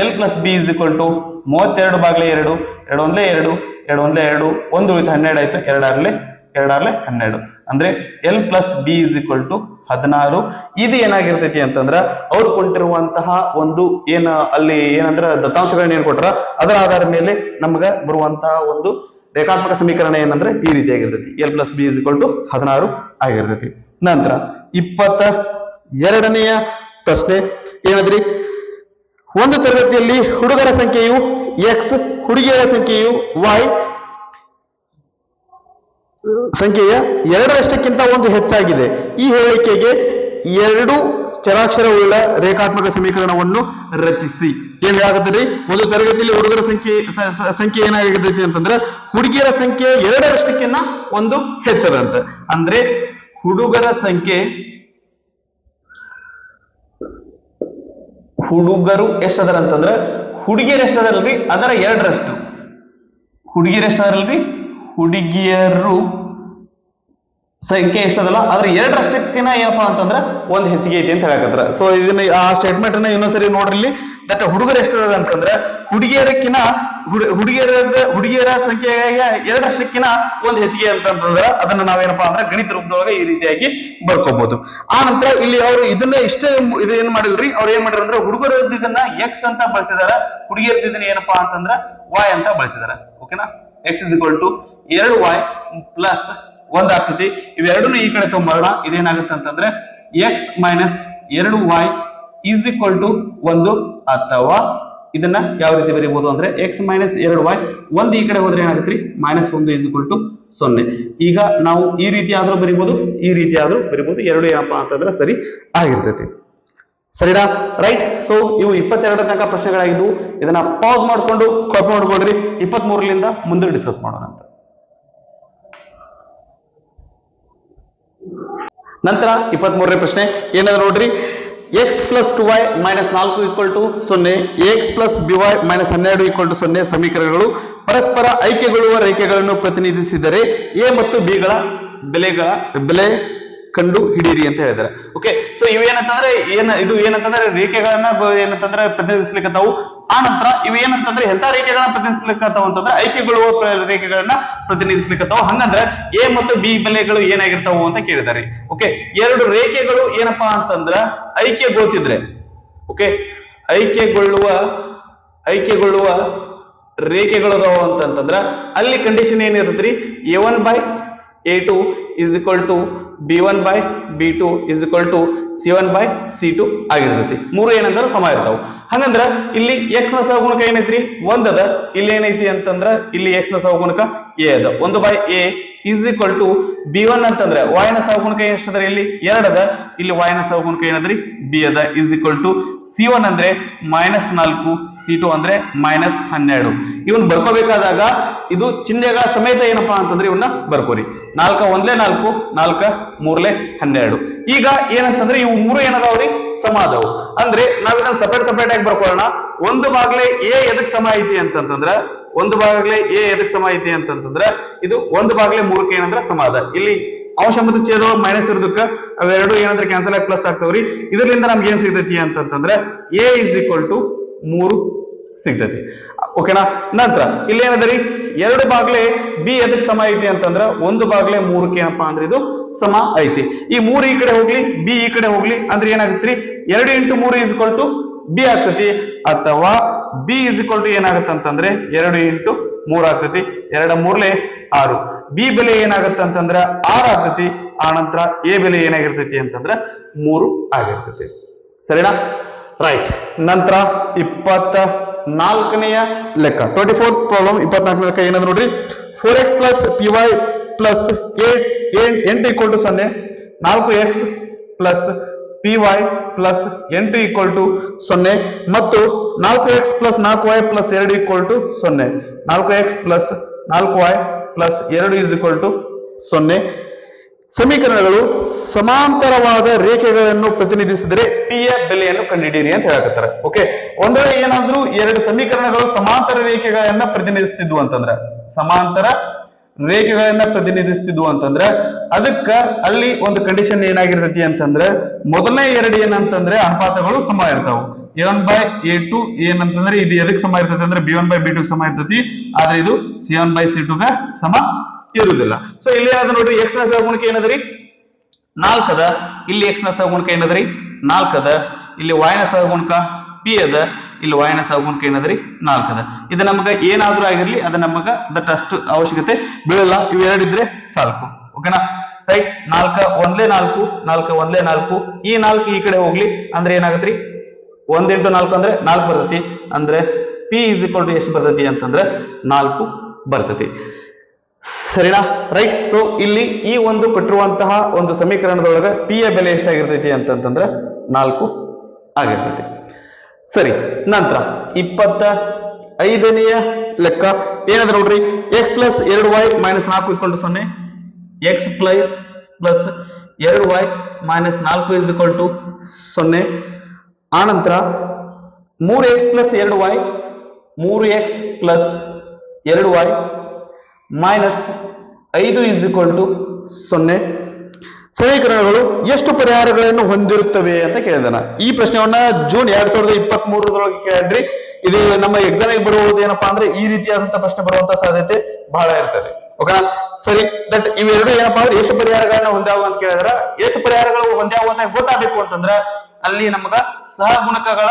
L plus b is equal to ಮೂವತ್ತೆರಡು ಬಾಗ್ಲೆ ಎರಡು ಎರಡು ಒಂದ್ಲೆ ಎರಡು ಎರಡು ಒಂದ್ಲೆ ಎರಡು, ಒಂದು ಉಳಿತು ಹನ್ನೆರಡು ಆಯ್ತು ಎರಡಾರ್ಲೆ ಎರಡಾರ್ಲೆ ಹನ್ನೆರಡು. ಅಂದ್ರೆ l plus b is equal to ಹದಿನಾರು. ಇದು ಏನಾಗಿರ್ತೈತಿ ಅಂತಂದ್ರ ಅವ್ರು ಕೊಟ್ಟಿರುವಂತಹ ಒಂದು ಏನ ಅಲ್ಲಿ ಏನಂದ್ರ ದತ್ತಾಂಶಗಳನ್ನ ಏನ್ ಕೊಟ್ರ, ಅದರ ಆಧಾರದ ಮೇಲೆ ನಮ್ಗ ಬರುವಂತಹ ಒಂದು ರೇಖಾತ್ಮಕ ಸಮೀಕರಣ ಏನಂದ್ರೆ ಈ ರೀತಿಯಾಗಿರ್ತೈತಿ l plus b is equal to ಹದಿನಾರು ಆಗಿರ್ತೈತಿ. ನಂತರ ಇಪ್ಪತ್ತ ಎರಡನೆಯ ಪ್ರಶ್ನೆ ಏನಾದ್ರಿ? ಒಂದು ತರಗತಿಯಲ್ಲಿ ಹುಡುಗರ ಸಂಖ್ಯೆಯು ಎಕ್ಸ್ ಹುಡುಗಿಯರ ಸಂಖ್ಯೆಯು ವೈ ಸಂಖ್ಯೆಯ ಎರಡರಷ್ಟಕ್ಕಿಂತ ಒಂದು ಹೆಚ್ಚಾಗಿದೆ. ಈ ಹೇಳಿಕೆಗೆ ಎರಡು ಚರಾಕ್ಷರವುಳ್ಳ ರೇಖಾತ್ಮಕ ಸಮೀಕರಣವನ್ನು ರಚಿಸಿ. ಏನ್ ಹೇಳಾಕತ್ತೀರಿ ಒಂದು ತರಗತಿಯಲ್ಲಿ ಹುಡುಗರ ಸಂಖ್ಯೆ ಸಂಖ್ಯೆ ಏನಾಗಿರ್ತೈತಿ ಅಂತಂದ್ರೆ ಹುಡುಗಿಯರ ಸಂಖ್ಯೆ ಎರಡರಷ್ಟಕ್ಕಿನ್ನ ಒಂದು ಹೆಚ್ಚದಂತೆ. ಅಂದ್ರೆ ಹುಡುಗರ ಸಂಖ್ಯೆ ಹುಡುಗರು ಎಷ್ಟದರ ಅಂತಂದ್ರೆ ಹುಡುಗಿಯರು ಅದರ ಎರಡರಷ್ಟು. ಹುಡುಗಿಯರು ಹುಡುಗಿಯರು ಸಂಖ್ಯೆ ಎಷ್ಟದಲ್ಲ, ಅದ್ರ ಎರಡರಷ್ಟಕ್ಕಿನ ಏನಪ್ಪಾ ಅಂತಂದ್ರೆ ಒಂದ್ ಹೆಚ್ಚಿಗೆ ಐತಿ ಅಂತ ಹೇಳಕತ್ರ ಸೊ ಇದನ್ನ ಆ ಸ್ಟೇಟ್ಮೆಂಟ್ ಅನ್ನ ಇನ್ನೊಂದ್ಸರಿ ನೋಡ್ರಿ ದಟ್ ಹುಡುಗರು ಎಷ್ಟದ ಅಂತಂದ್ರೆ ಹುಡುಗಿಯರಕ್ಕಿನ ಹುಡು- ಹುಡುಗಿಯರ ಹುಡುಗಿಯರ ಸಂಖ್ಯೆ ಎರಡರಷ್ಟಕ್ಕಿನ ಒಂದ್ ಹೆಚ್ಚಿಗೆ ಅಂತಂದ್ರೆ ಅದನ್ನ ನಾವೇನಪ್ಪಾ ಅಂದ್ರೆ ಗಣಿತ ರೂಪದೊಳಗೆ ಈ ರೀತಿಯಾಗಿ ಬರ್ಕೋಬಹುದು ಆ ನಂತರ ಇಲ್ಲಿ ಅವರು ಇದನ್ನ ಇಷ್ಟೇ ಇದು ಏನ್ ಮಾಡಿದ್ರಿ ಅವ್ರು ಏನ್ ಮಾಡಿದ್ರು ಅಂದ್ರೆ ಹುಡುಗರದ್ದು ಇದನ್ನ ಎಕ್ಸ್ ಅಂತ ಬಳಸಿದಾರ ಹುಡುಗಿಯರದ್ದು ಇದನ್ನ ಏನಪ್ಪಾ ಅಂತಂದ್ರ ವಾಯ್ ಅಂತ ಬಳಸಿದಾರ. ಓಕೆನಾ ಎಕ್ಸ್ ಇಸ್ ಇಕ್ವಲ್ ಟು ಎರಡು ವಾಯ್ ಪ್ಲಸ್ ಒಂದ್ ಆಗ್ತೈತಿ ಇವೆರಡನ್ನು ಈ ಕಡೆ ತಗೊಂಬರೋಣ. ಇದೇನಾಗುತ್ತೆ ಅಂತಂದ್ರೆ ಎಕ್ಸ್ ಮೈನಸ್ ಎರಡು ವೈ ಈಸ್ ಈಕ್ವಲ್ ಟು ಒಂದು ಅಥವಾ ಇದನ್ನ ಯಾವ ರೀತಿ ಬರೀಬಹುದು ಅಂದ್ರೆ ಎಕ್ಸ್ ಮೈನಸ್ ಎರಡು ವೈ ಒಂದು ಈ ಕಡೆ ಹೋದ್ರೆ ಏನಾಗುತ್ತೆ ಮೈನಸ್ ಒಂದು ಈಸ್ ಈಕ್ವಲ್ ಟು ಸೊನ್ನೆ. ಈಗ ನಾವು ಈ ರೀತಿ ಆದ್ರೂ ಬರಿಬಹುದು ಈ ರೀತಿ ಆದ್ರೂ ಬರಿಬಹುದು ಎರಡು ಏನಪ್ಪಾ ಅಂತಂದ್ರೆ ಸರಿ ಆಗಿರ್ತೈತಿ. ಸರಿನಾ? ರೈಟ್ ಸೊ ಇವು ಇಪ್ಪತ್ತೆರಡರ ತನಕ ಪ್ರಶ್ನೆಗಳಾಗಿದ್ವು. ಇದನ್ನ ಪಾಸ್ ಮಾಡಿಕೊಂಡು ಕಾಪಿ ಮಾಡ್ಕೊಡ್ರಿ ಇಪ್ಪತ್ತ್ ಮೂರರಿಂದ ಮುಂದೆ ಡಿಸ್ಕಸ್ ಮಾಡೋಣ ಅಂತ. ನಂತರ ಇಪ್ಪತ್ತ್ ಮೂರನೇ ಪ್ರಶ್ನೆ, ಏನದ ನೋಡ್ರಿ? X plus two y minus ನಾಲ್ಕು ಈಕ್ವಲ್ ಟು ಸೊನ್ನೆ x plus b y minus ಹನ್ನೆರಡು ಈಕ್ವಲ್ ಟು ಸೊನ್ನೆ ಸಮೀಕರಣಗಳು ಪರಸ್ಪರ ಐಕ್ಯಗೊಳ್ಳುವ ರೇಖೆಗಳನ್ನು ಪ್ರತಿನಿಧಿಸಿದರೆ ಎ ಮತ್ತು ಬಿಗಳ ಬೆಲೆಗಳ ಬೆಲೆ ಕಂಡು ಹಿಡೀರಿ ಅಂತ ಹೇಳಿದ್ದಾರೆ. ಓಕೆ ಸೊ ಇವೇನಂತಂದ್ರೆ ಏನ ಇದು ಏನಂತಂದ್ರೆ, ರೇಖೆಗಳನ್ನ ಏನಂತಂದ್ರೆ ಪ್ರತಿನಿಧಿಸ್ಲಿಕ್ಕೆ ಪ್ರತಿನಿಧಿಸ್ಲಿಕ್ಕತ್ತಾವು ಆ ನಂತರ ಇವು ಏನಂತಂದ್ರೆ ಎಂತ ರೇಖೆಗಳನ್ನ ಪ್ರತಿನಿಧಿಸ್ಲಿಕ್ಕತ್ತಾವ ಅಂತಂದ್ರೆ ಐಕ್ಯಗೊಳ್ಳುವ ರೇಖೆಗಳನ್ನ ಪ್ರತಿನಿಧಿಸ್ಲಿಕ್ಕತ್ತಾವ ಹಂಗಂದ್ರೆ ಎ ಮತ್ತು ಬಿ ಬೆಲೆಗಳು ಏನಾಗಿರ್ತಾವು ಅಂತ ಕೇಳಿದ್ದಾರೆ. ಓಕೆ, ಎರಡು ರೇಖೆಗಳು ಏನಪ್ಪಾ ಅಂತಂದ್ರ ಐಕ್ಯಗೊಳ್ತಿದ್ರೆ, ಓಕೆ, ಐಕ್ಯಗೊಳ್ಳುವ ಐಕ್ಯಗೊಳ್ಳುವ ರೇಖೆಗಳು ಅದಾವ ಅಂತಂತಂದ್ರ ಅಲ್ಲಿ condition ಏನಿರ್ತೈತ್ರಿ a one by a two is to to b one by b two is by to c one by c two ಆಗಿರ್ತೈತಿ. ಮೂರು ಏನಂದ್ರೆ ಸಮ ಇರ್ತಾವ. ಹಂಗಂದ್ರ ಇಲ್ಲಿ x ನ ಸಹಗುಣಕ ಏನೈತ್ರಿ? ಒಂದದ ಇಲ್ಲಿ ಏನೈತಿ ಅಂತಂದ್ರ ಇಲ್ಲಿ x ನ ಸಹಗುಣಕ a ಅದ. ಒಂದು by a is equal to b one ಅಂತಂದ್ರೆ y ನ ಸಹಗುಣಕ ಎಷ್ಟದ ಇಲ್ಲಿ? ಎರಡದ ಇಲ್ಲಿ y ನ ಸಹಗುಣಕ ಏನದ್ರಿ? ಬಿ ಅದ is equal to c one ಅಂದ್ರೆ ಮೈನಸ್ ನಾಲ್ಕು ಸಿ ಟು ಅಂದ್ರೆ ಮೈನಸ್ ಹನ್ನೆರಡು. ಇವನ್ ಬರ್ಕೋಬೇಕಾದಾಗ ಇದು ಚಿಹ್ನೆಗಳ ಸಮೇತ ಏನಪ್ಪಾ ಅಂತಂದ್ರೆ ಇವನ್ನ ಬರ್ಕೋರಿ. ನಾಲ್ಕ ಒಂದ್ಲೆ ನಾಲ್ಕು, ನಾಲ್ಕ ಮೂರ್ಲೆ ಹನ್ನೆರಡು. ಈಗ ಏನಂತಂದ್ರೆ ಇವು ಮೂರು ಏನದಾವ್ರಿ? ಸಮ ಅದಾವು. ಅಂದ್ರೆ ನಾವ್ ಇದನ್ನ ಸಪರೇಟ್ ಸಪರೇಟ್ ಆಗಿ ಬರ್ಕೊಳ್ಳೋಣ. ಒಂದು ಬಾಗ್ಲೆ ಎ ಎದಕ್ ಸಮ ಐತಿ ಅಂತಂತಂದ್ರ, ಒಂದು ಬಾಗ್ಲೆ ಎ ಎದಕ್ ಸಮ ಐತಿ ಅಂತಂತಂದ್ರ, ಇದು ಒಂದು ಬಾಗ್ಲೆ ಮೂರಕ್ಕೆ ಏನಂದ್ರ ಸಮ ಅದ. ಇಲ್ಲಿ ಅಂಶ ಮತ್ತು ಛೇದ ಮೈನಸ್ ಇರೋದಕ್ಕ ಅವೆರಡು ಏನಂದ್ರೆ ಕ್ಯಾನ್ಸಲ್ ಆಗಿ ಪ್ಲಸ್ ಆಗ್ತಾವ್ರಿ. ಇದರಿಂದ ನಮ್ಗೆ ಏನ್ ಸಿಗ್ತೈತಿ ಅಂತಂತಂದ್ರೆ ಎ ಇಸ್ ಈಕ್ವಲ್ ಟು ಮೂರು ಸಿಗ್ತೈತಿ. ಓಕೆನಾ ನಂತರ, ಇಲ್ಲಿ ಏನದರಿ? ಎರಡು ಬಾಗ್ಲೆ ಬಿ ಎದಕ್ ಸಮ ಐತಿ ಅಂತಂದ್ರ ಒಂದು ಬಾಗ್ಲೆ ಮೂರಕ್ಕೆ ಏನಪ್ಪಾ ಅಂದ್ರೆ ಇದು ಸಮ ಐತಿ. ಈ ಮೂರು ಈ ಕಡೆ ಹೋಗ್ಲಿ ಬಿ ಈ ಕಡೆ ಹೋಗ್ಲಿ, ಅಂದ್ರೆ ಏನಾಗತ್ರಿ? ಎರಡು ಇಂಟು ಮೂರು ಇಸ್ ಇಕ್ವಲ್ ಟು ಬಿ ಆಗ್ತತಿ. ಅಥವಾ ಬಿ ಇಸ್ ಇಕ್ವಲ್ ಟು ಏನಾಗತ್ತೆ ಅಂತಂದ್ರೆ ಎರಡು ಇಂಟು ಮೂರ್ ಆಗ್ತತಿ. ಎರಡ ಮೂರ್ಲೆ ಆರು. ಬಿ ಬೆಲೆ ಏನಾಗುತ್ತೆ ಅಂತಂದ್ರೆ ಆರ್ ಆಗ್ತೈತಿ ಆ ನಂತರ ಎ ಬೆಲೆ ಏನಾಗಿರ್ತೈತಿ ಅಂತಂದ್ರೆ ಮೂರು ಆಗಿರ್ತೈತಿ. ಸರಿನಾ? ರೈಟ್ ನಂತರ ಇಪ್ಪತ್ತ ನಾಲ್ಕನೆಯ ಲೆಕ್ಕ. ಟ್ವೆಂಟಿ ಫೋರ್ತ್ ಪ್ರಾಬ್ಲಮ್ ಇಪ್ಪತ್ನಾಲ್ಕನೇ ಲೆಕ್ಕ ಏನಂದ್ರೆ ನೋಡ್ರಿ? Four x plus p y plus eight ಎಂಟು ಈಕ್ವಲ್ ಟು ಸೊನ್ನೆ. ನಾಲ್ಕು x plus p y plus ಎಂಟು ಈಕ್ವಲ್ ಟು ಸೊನ್ನೆ. ಮತ್ತು ನಾಲ್ಕು ಎಕ್ಸ್ ಪ್ಲಸ್ ನಾಲ್ಕು ವೈ ಪ್ಲಸ್ ಎರಡು ಈಕ್ವಲ್ ಟು ಸೊನ್ನೆ. ನಾಲ್ಕು ಎಕ್ಸ್ ಪ್ಲಸ್ ನಾಲ್ಕು ವೈ ಪ್ಲಸ್ ಎರಡು ಈಸ್ ಈಕ್ವಲ್ ಟು ಸೊನ್ನೆ. ಸಮೀಕರಣಗಳು ಸಮಾಂತರವಾದ ರೇಖೆಗಳನ್ನು ಪ್ರತಿನಿಧಿಸಿದರೆ ಪಿ ಯ ಬೆಲೆಯನ್ನು ಕಂಡುಹಿಡಿಯಿರಿ ಅಂತ ಹೇಳಕತ್ತಾರೆ. ಓಕೆ ಒಂದ್ ವೇಳೆ ಏನಾದ್ರೂ ಎರಡು ಸಮೀಕರಣಗಳು ಸಮಾಂತರ ರೇಖೆಗಳನ್ನ ಪ್ರತಿನಿಧಿಸ್ತಿದ್ವು ಅಂತಂದ್ರ, ಸಮಾಂತರ ರೇಖೆಗಳನ್ನ ಪ್ರತಿನಿಧಿಸ್ತಿದ್ವು ಅಂತಂದ್ರ, ಅದಕ್ಕ ಅಲ್ಲಿ ಒಂದು ಕಂಡೀಷನ್ ಏನಾಗಿರ್ತೈತಿ ಅಂತಂದ್ರೆ, ಮೊದಲನೇ ಎರಡು ಏನಂತಂದ್ರೆ ಅನುಪಾತಗಳು ಸಮ ಇರ್ತಾವು. A one by a two ಏನಂತಂದ್ರೆ ಇದು ಎದಕ್ ಸಮ ಇರ್ತೈತಿ ಅಂದ್ರೆ b one by b two ಸಮ ಇರ್ತೈತಿ. ಆದ್ರೆ ಇದು ಸಿ ಒನ್ ಬೈ ಸಿ ಟುಗ ಸಮ ಇರುವುದಿಲ್ಲ. ಸೊ ಇಲ್ಲಿ ಏನಾದ್ರು ನೋಡ್ರಿ ಎಕ್ಸ್ನ ಸಹಗುಣಕ ಏನದ್ರಿ? ನಾಲ್ಕದ ಇಲ್ಲಿ ಎಕ್ಸ್ನ ಸಹಗುಣಕ ಏನದ್ರಿ? ನಾಲ್ಕದ ಇಲ್ಲಿ y ನ ಸಹಗುಣಕ ಪಿ ಅದ. ಇಲ್ಲಿ y ನ ಸಹಗುಣಕ ಏನದ್ರಿ? ನಾಲ್ಕದ ಇದು ನಮಗ ಏನಾದ್ರೂ ಆಗಿರ್ಲಿ, ಅದ ನಮಗ ದಟ್ ಅಷ್ಟು ಅವಶ್ಯಕತೆ ಬೀಳಲ್ಲ. ಇವು ಎರಡಿದ್ರೆ ಸಾಕು. ಓಕೆನಾ ರೈಟ್ ನಾಲ್ಕ ಒಂದ್ಲೆ ನಾಲ್ಕು, ನಾಲ್ಕ ಒಂದ್ಲೆ ನಾಲ್ಕು. ಈ ನಾಲ್ಕು ಈ ಕಡೆ ಹೋಗ್ಲಿ, ಅಂದ್ರೆ ಏನಾಗತ್ರಿ? ಒಂದ್ ಇಂಟು ನಾಲ್ಕು ಅಂದ್ರೆ ನಾಲ್ಕು ಬರ್ತೈತಿ. ಅಂದ್ರೆ ಪಿ ಇಸ್ ಈಕ್ವಲ್ ಟು ಎಷ್ಟು ಬರ್ತೈತಿ ಅಂತಂದ್ರೆ ನಾಲ್ಕು ಬರ್ತೈತಿ. ಸರಿನಾ? ರೈಟ್ ಸೊ ಇಲ್ಲಿ ಈ ಒಂದು ಕೊಟ್ಟಿರುವಂತಹ ಒಂದು ಸಮೀಕರಣದೊಳಗೆ ಪಿ ಯ ಬೆಲೆ ಎಷ್ಟಾಗಿರ್ತೈತಿ ಅಂತಂತಂದ್ರೆ ನಾಲ್ಕು ಆಗಿರ್ತೈತಿ. ಸರಿ, ನಂತರ ಇಪ್ಪತ್ತ ಐದನೆಯ ಲೆಕ್ಕ ಏನಾದ್ರೆ ನೋಡ್ರಿ? ಎಕ್ಸ್ ಪ್ಲಸ್ ಎರಡು ವೈ ಮೈನಸ್ ನಾಲ್ಕು ಇಕ್ವಲ್ ಟು ಸೊನ್ನೆ. ಎಕ್ಸ್ ಪ್ಲಸ್ ಪ್ಲಸ್ ಎರಡು ವೈ ಮೈನಸ್ ನಾಲ್ಕು ಇಸ್ ಇಕ್ವಲ್ ಟು ಸೊನ್ನೆ. ಆನಂತರ ಮೂರು ಎಕ್ಸ್ ಪ್ಲಸ್ ಎರಡು ವೈ ಮೂರು ಎಕ್ಸ್ ಪ್ಲಸ್ ಎರಡು ವೈ ಮೈನಸ್ ಐದು ಇಸ್ ಇಕ್ವಲ್ ಟು ಸೊನ್ನೆ. ಸಮೀಕರಣಗಳು ಎಷ್ಟು ಪರಿಹಾರಗಳನ್ನು ಹೊಂದಿರುತ್ತವೆ ಅಂತ ಕೇಳಿದಾನ? ಈ ಪ್ರಶ್ನೆಯನ್ನ ಜೂನ್ ಎರಡ್ ಸಾವಿರದ ಇಪ್ಪತ್ತ್ ಮೂರರೊಳಗೆ ಕೇಳ್ರಿ. ಇದು ನಮ್ಮ ಎಕ್ಸಾಮ್ ಬರುವುದು ಏನಪ್ಪಾ ಅಂದ್ರೆ ಈ ರೀತಿಯಾದಂತಹ ಪ್ರಶ್ನೆ ಬರುವಂತ ಸಾಧ್ಯತೆ ಬಹಳ ಇರ್ತದೆ. ಓಕೆನಾ ಸರಿ, ದಟ್ ಇವೆರಡು ಏನಪ್ಪಾ ಅಂದ್ರೆ ಎಷ್ಟು ಪರಿಹಾರಗಳನ್ನ ಹೊಂದ್ಯಾವು ಅಂತ ಕೇಳಿದ್ರ ಎಷ್ಟು ಪರಿಹಾರಗಳು ಹೊಂದ್ಯಾವು ಅಂತ ಗೊತ್ತಾಗಬೇಕು ಅಂತಂದ್ರ ಅಲ್ಲಿ ನಮ್ಗ ಸಹಗುಣಕಗಳ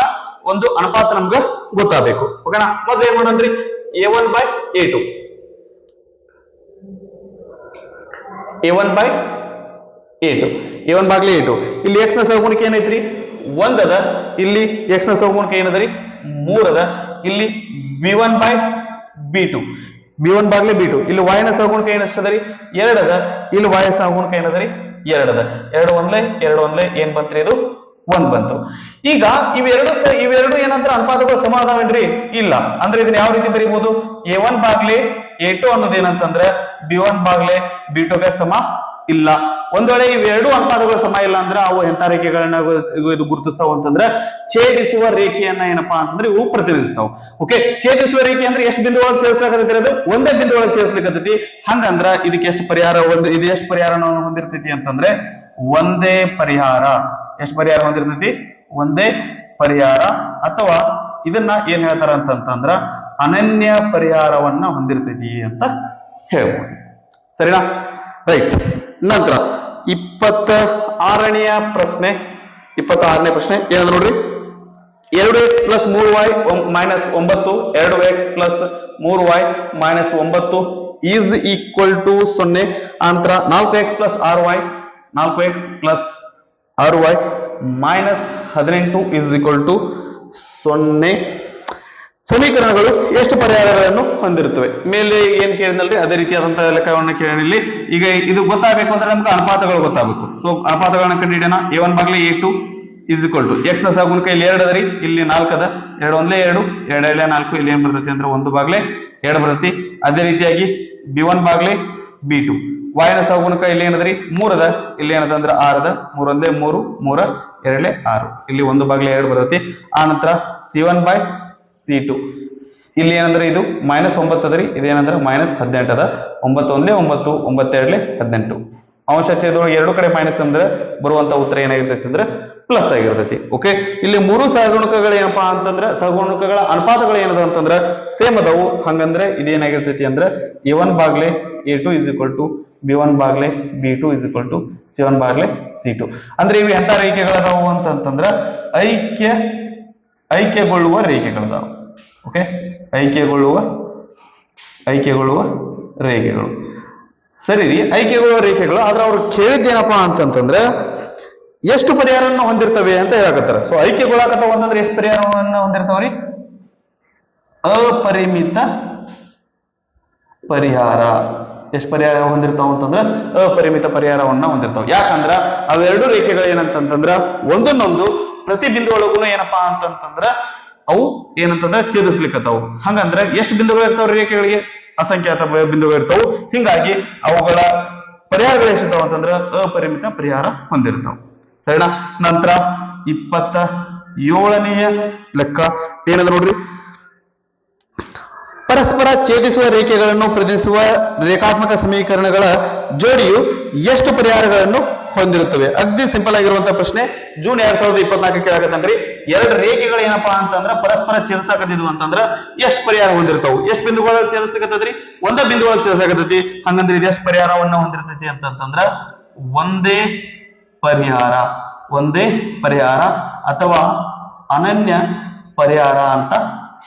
ಒಂದು ಅನುಪಾತ ನಮ್ಗ ಗೊತ್ತಾಗಬೇಕು. ಓಕೆನಾ ಮೊದಲು ಏನ್ ಮಾಡೋಣ್ರಿ? A one by a two a one by a two a one ಬಾಗ್ಲಿ A two ಇಲ್ಲಿ ಎಕ್ಸ್ನ ಸಹಗುಣಕ ಏನೈತ್ರಿ? ಒಂದದ ಇಲ್ಲಿ ಎಕ್ಸ್ನ ಸಹಗುಣಕ ಏನದರಿ? ಮೂರದ ಇಲ್ಲಿ b one by b two b one ಬಾಗ್ಲಿ B two ಇಲ್ಲಿ y ನ ಸಹಗುಣಕ ಏನಷ್ಟದರಿ ಎರಡದ ಇಲ್ಲಿ ವಾಯ ಸಹಗುಣಕ ಏನದರಿ? ಎರಡದ ಎರಡು ಒಂದ್ಲೆ ಎರಡು ಒಂದ್ಲೆ ಏನ್ ಬಂತ್ರಿ ಇದು ಒಂದ್ ಬಂತು. ಈಗ ಇವೆರಡು ಇವೆರಡು ಏನಂತ ಅನುಪಾತಗಳು ಸಮ ಅದಾವೇನ್ರಿ ಇಲ್ಲ. ಅಂದ್ರೆ ಇದನ್ನ ಯಾವ ರೀತಿ ಬರೀಬಹುದು ಎ ಒನ್ ಬಾಗ್ಲಿ ಎ ಟು ಅನ್ನೋದು ಏನಂತಂದ್ರೆ ಬಿ ಒನ್ ಬಾಗ್ಲೆ ಬಿ ಟುಗೆ ಸಮ ಇಲ್ಲ. ಒಂದ್ ವೇಳೆ ಇವೆರಡು ಅನುಪಾತಗಳು ಸಮ ಇಲ್ಲ ಅಂದ್ರೆ ಅವು ಎಂತ ರೇಖೆಗಳನ್ನ ಇದು ಗುರುತಿಸ್ತಾವ ಅಂತಂದ್ರೆ ಛೇದಿಸುವ ರೇಖೆಯನ್ನ ಏನಪ್ಪಾ ಅಂತಂದ್ರೆ ಇವು ಪ್ರತಿನಿಧಿಸ್ತಾವ. ಓಕೆ ಛೇದಿಸುವ ರೇಖೆ ಅಂದ್ರೆ ಎಷ್ಟು ಬಿಂದು ಒಳಗೆ ಅದು? ಒಂದೇ ಬಿಂದು ಒಳಗೆ ಹಂಗಂದ್ರ ಇದಕ್ಕೆ ಎಷ್ಟು ಪರಿಹಾರ ಒಂದು, ಇದು ಎಷ್ಟು ಪರಿಹಾರ ಹೊಂದಿರ್ತೈತಿ ಅಂತಂದ್ರೆ ಒಂದೇ ಪರಿಹಾರ. ಎಷ್ಟು ಪರಿಹಾರ ಹೊಂದಿರ್ತೈತಿ? ಒಂದೇ ಪರಿಹಾರ. ಅಥವಾ ಇದನ್ನ ಏನ್ ಹೇಳ್ತಾರ ಅಂತಂತಂದ್ರ ಅನನ್ಯ ಪರಿಹಾರವನ್ನ ಹೊಂದಿರ್ತೈತಿ ಅಂತ ಹೇಳ್ಬೋದು. ಸರಿನಾ? ರೈಟ್. ನಂತರ ಇಪ್ಪತ್ತ ಆರನೆಯ ಪ್ರಶ್ನೆ ಇಪ್ಪತ್ತ ಆರನೇ ಪ್ರಶ್ನೆ ಏನಂದ್ರೆ ನೋಡ್ರಿ? ಎರಡು ಎಕ್ಸ್ ಪ್ಲಸ್ ಮೂರು ವೈ ಮೈನಸ್ ಒಂಬತ್ತು, ಎರಡು ಎಕ್ಸ್ ಪ್ಲಸ್ ಮೂರು ವೈ ಮೈನಸ್ ಒಂಬತ್ತು ಈಸ್ ಈಕ್ವಲ್ ಟು ಸೊನ್ನೆ. ನಂತರ ನಾಲ್ಕು ಎಕ್ಸ್ ಪ್ಲಸ್ ಆರು ವೈ ನಾಲ್ಕು ಎಕ್ಸ್ ಪ್ಲಸ್ ಆರು ವೈ ಮೈನಸ್ ಹದಿನೆಂಟು ಇಸ್ ಈಕ್ವಲ್ ಟು ಸೊನ್ನೆ. ಸಮೀಕರಣಗಳು ಎಷ್ಟು ಪರಿಹಾರಗಳನ್ನು ಹೊಂದಿರುತ್ತವೆ? ಮೇಲೆ ಏನ್ ಕೇಳಿದ್ನಲ್ರಿ? ಅದೇ ರೀತಿಯಾದಂತಹ ಲೆಕ್ಕವನ್ನು ಕೇಳಿ ಈಗ ಇದು ಗೊತ್ತಾಗಬೇಕು ಅಂದ್ರೆ ನಮ್ಗೆ ಅನುಪಾತಗಳು ಗೊತ್ತಾಗಬೇಕು. ಸೊ ಅನುಪಾತಗಳನ್ನ ಕಂಡುಹಿಡಿಯೋಣ. A one ಬಾಗ್ಲಿ a two is equal to ಎಕ್ಸ್ನ ಸಾಗುಣಕ ಇಲ್ಲಿ ಎರಡು ಅದರಿ ಇಲ್ಲಿ ನಾಲ್ಕು ಅದ. ಎರಡು ಒಂದ್ಲೇ ಎರಡು ಎರಡು ಎರಡೇ ನಾಲ್ಕು. ಇಲ್ಲಿ ಏನ್ ಬರ್ತೈತಿ ಅಂದ್ರೆ ಒಂದು ಬಾಗ್ಲೆ ಎರಡು ಬರುತ್ತೆ. ಅದೇ ರೀತಿಯಾಗಿ ಬಿ ಒನ್ ಬಾಗ್ಲೆ ಬಿ ಟು ವಾಯನ ಸಗುಣಕ ಇಲ್ಲಿ ಏನದ್ರಿ ಮೂರದ. ಇಲ್ಲಿ ಏನದ ಅಂದ್ರೆ ಆರದ. ಮೂರೊಂದೇ ಮೂರು, ಮೂರ ಎರಡೇ ಆರು. ಇಲ್ಲಿ ಒಂದು ಬಾಗ್ಲೆ ಎರಡು ಬರ್ತೈತಿ. ಆ ನಂತರ c one by c two ಇಲ್ಲಿ ಏನಂದ್ರೆ ಇದು? ಮೈನಸ್ ಒಂಬತ್ತು ಅದ್ರಿ ಇದೇನಂದ್ರೆ ಮೈನಸ್ ಹದಿನೆಂಟು ಅದ. ಒಂಬತ್ತು ಒಂದೇ ಒಂಬತ್ತು, ಒಂಬತ್ತೆರಡ್ಲೆ ಹದಿನೆಂಟು. ಅಂಶ ಛೇದೊಳಗೆ ಎರಡು ಕಡೆ ಮೈನಸ್ ಅಂದ್ರೆ ಬರುವಂತ ಉತ್ತರ ಏನಾಗಿರ್ತೈತಿ ಅಂದ್ರೆ ಪ್ಲಸ್ ಆಗಿರ್ತೈತಿ. ಓಕೆ ಇಲ್ಲಿ ಮೂರು ಸಹಗುಣಕಗಳು ಏನಪ್ಪಾ ಅಂತಂದ್ರೆ, ಸಹಗುಣಕಗಳ ಅನುಪಾತಗಳು ಏನದ ಅಂತಂದ್ರೆ ಸೇಮ್ ಅದಾವು. ಹಂಗಂದ್ರೆ ಇದೇನಾಗಿರ್ತೈತಿ ಅಂದ್ರೆ A one Baglay a two is equal to b one Baglay b two is equal to c one Baglay C two ಅಂದ್ರೆ ಇವು ಎಂತ ರೇಖೆಗಳದಾವು ಅಂತಂತಂದ್ರ ಐಕ್ಯ, ಐಕ್ಯಗೊಳ್ಳುವ ರೇಖೆಗಳದಾವು. ಓಕೆ ಐಕ್ಯಗೊಳ್ಳುವ ಐಕ್ಯಗೊಳ್ಳುವ ರೇಖೆಗಳು. ಸರಿ ರೀ, ಐಕ್ಯಗೊಳ್ಳುವ ರೇಖೆಗಳು. ಆದ್ರೆ ಅವ್ರು ಕೇಳಿದ್ದೇನಪ್ಪ ಅಂತಂತಂದ್ರೆ ಎಷ್ಟು ಪರಿಹಾರವನ್ನು ಹೊಂದಿರ್ತವೆ ಅಂತ ಹೇಳಕತ್ತಾರ. ಸೊ ಐಕ್ಯಗೊಳಕತ್ತಾವ ಅಂತಂದ್ರೆ ಎಷ್ಟು ಪರಿಹಾರವನ್ನು ಹೊಂದಿರ್ತಾವ್ರಿ ಅಪರಿಮಿತ ಪರಿಹಾರ. ಎಷ್ಟು ಪರಿಹಾರ ಹೊಂದಿರ್ತಾವ ಅಂತಂದ್ರ, ಅಪರಿಮಿತ ಪರಿಹಾರವನ್ನ ಹೊಂದಿರ್ತಾವ. ಯಾಕಂದ್ರ, ಅವೆರಡು ರೇಖೆಗಳು ಏನಂತಂತಂದ್ರ, ಒಂದನ್ನೊಂದು ಪ್ರತಿ ಬಿಂದು ಒಳಗೂ ಏನಪ್ಪಾ ಅಂತಂತಂದ್ರ, ಅವು ಏನಂತಂದ್ರ ಛೇದಿಸ್ಲಿಕ್ಕತ್ತಾವು ಹಂಗಂದ್ರ, ಎಷ್ಟು ಬಿಂದುಗಳು ಇರ್ತಾವ್ರಿ ರೇಖೆಗಳಿಗೆ? ಅಸಂಖ್ಯಾತ ಬಿಂದುಗಳು ಇರ್ತಾವು. ಹಿಂಗಾಗಿ, ಅವುಗಳ ಪರಿಹಾರಗಳು ಎಷ್ಟಿರ್ತಾವ ಅಂತಂದ್ರ, ಅಪರಿಮಿತ ಪರಿಹಾರ ಹೊಂದಿರ್ತಾವ. ಸರಿನಾ? ನಂತರ ಇಪ್ಪತ್ತ ಏಳನೆಯ ಲೆಕ್ಕ. ಏನದ ನೋಡ್ರಿ? ಪರಸ್ಪರ ಛೇದಿಸುವ ರೇಖೆಗಳನ್ನು ಪ್ರತಿನಿಧಿಸುವ ರೇಖಾತ್ಮಕ ಸಮೀಕರಣಗಳ ಜೋಡಿಯು ಎಷ್ಟು ಪರಿಹಾರಗಳನ್ನು ಹೊಂದಿರುತ್ತವೆ? ಅಗ್ನಿ ಸಿಂಪಲ್ ಆಗಿರುವಂತಹ ಪ್ರಶ್ನೆ. ಜೂನ್ ಎರಡ್ ಸಾವಿರದ ಇಪ್ಪತ್ನಾಲ್ಕಕ್ಕೆ ಕೇಳಕತ್ತನ್ರಿ ಎರಡು ರೇಖೆಗಳು ಏನಪ್ಪಾ ಅಂತಂದ್ರ ಪರಸ್ಪರ ಛೇದಿಸಾಕತ್ತಿದ್ವು ಅಂತಂದ್ರ ಎಷ್ಟು ಪರಿಹಾರ ಹೊಂದಿರ್ತಾವು? ಎಷ್ಟು ಬಿಂದುಗಳ ಛೇದಿಸಕತ್ತದ್ರಿ? ಒಂದ ಬಿಂದುಗಳ ಛೇದಿಸಾಕತ್ತೈತಿ. ಹಂಗಂದ್ರೆ ಇದು ಎಷ್ಟು ಪರಿಹಾರವನ್ನ ಹೊಂದಿರ್ತೈತಿ ಅಂತಂತಂದ್ರ ಒಂದೇ ಪರಿಹಾರ ಒಂದೇ ಪರಿಹಾರ ಅಥವಾ ಅನನ್ಯ ಪರಿಹಾರ ಅಂತ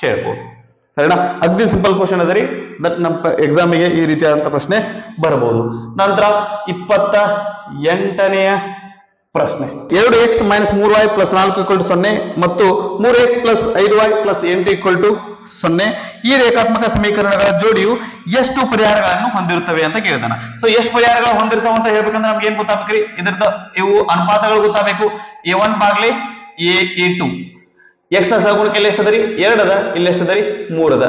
ಹೇಳ್ಬೋದು. ಸರಿನಾ? ಅಗ್ದಿ ಸಿಂಪಲ್ ಕ್ವಶನ್ ಅದರಿ. ದಟ್ ನಮ್ಮ ಎಕ್ಸಾಮಿಗೆ ಈ ರೀತಿಯಾದಂತ ಪ್ರಶ್ನೆ ಬರಬಹುದು. ನಂತರ ಇಪ್ಪತ್ತ ಎಂಟನೆಯ ಪ್ರಶ್ನೆ. ಎರಡು ಎಕ್ಸ್ ಮೈನಸ್ ಮೂರು ವೈ ಪ್ಲಸ್ ನಾಲ್ಕು ಇಕ್ವಲ್ ಟು ಸೊನ್ನೆ ಮತ್ತು ಮೂರು ಎಕ್ಸ್ ಪ್ಲಸ್ ಐದು ವೈ ಪ್ಲಸ್ ಎಂಟು ಇಕ್ವಲ್ ಟು ಸೊನ್ನೆ. ಈ ರೇಖಾತ್ಮಕ ಸಮೀಕರಣಗಳ ಜೋಡಿಯು ಎಷ್ಟು ಪರಿಹಾರಗಳನ್ನು ಹೊಂದಿರುತ್ತವೆ ಅಂತ ಕೇಳ್ತಾನೆ ಸೊ ಎಷ್ಟು ಪರಿಹಾರಗಳು ಹೊಂದಿರ್ತಾವ ಅಂತ ಹೇಳ್ಬೇಕಂದ್ರೆ ನಮ್ಗೆ ಏನ್ ಗೊತ್ತಾಗ್ಬೇಕ್ರಿ? ಇದ್ರದ್ದು ಇವು ಅನುಪಾತಗಳು ಗೊತ್ತಾಗಬೇಕು. ಎ ಒನ್ ಬಾಗ್ಲಿ ಎ ಎ ಟು ಎಕ್ಸ್ನ ಸಹಗುಣಕ್ಕೆ ಇಲ್ಲಿ ಎಷ್ಟದರಿ? ಅದ ಇಲ್ಲಿ ಎಷ್ಟದರಿ? ಅದ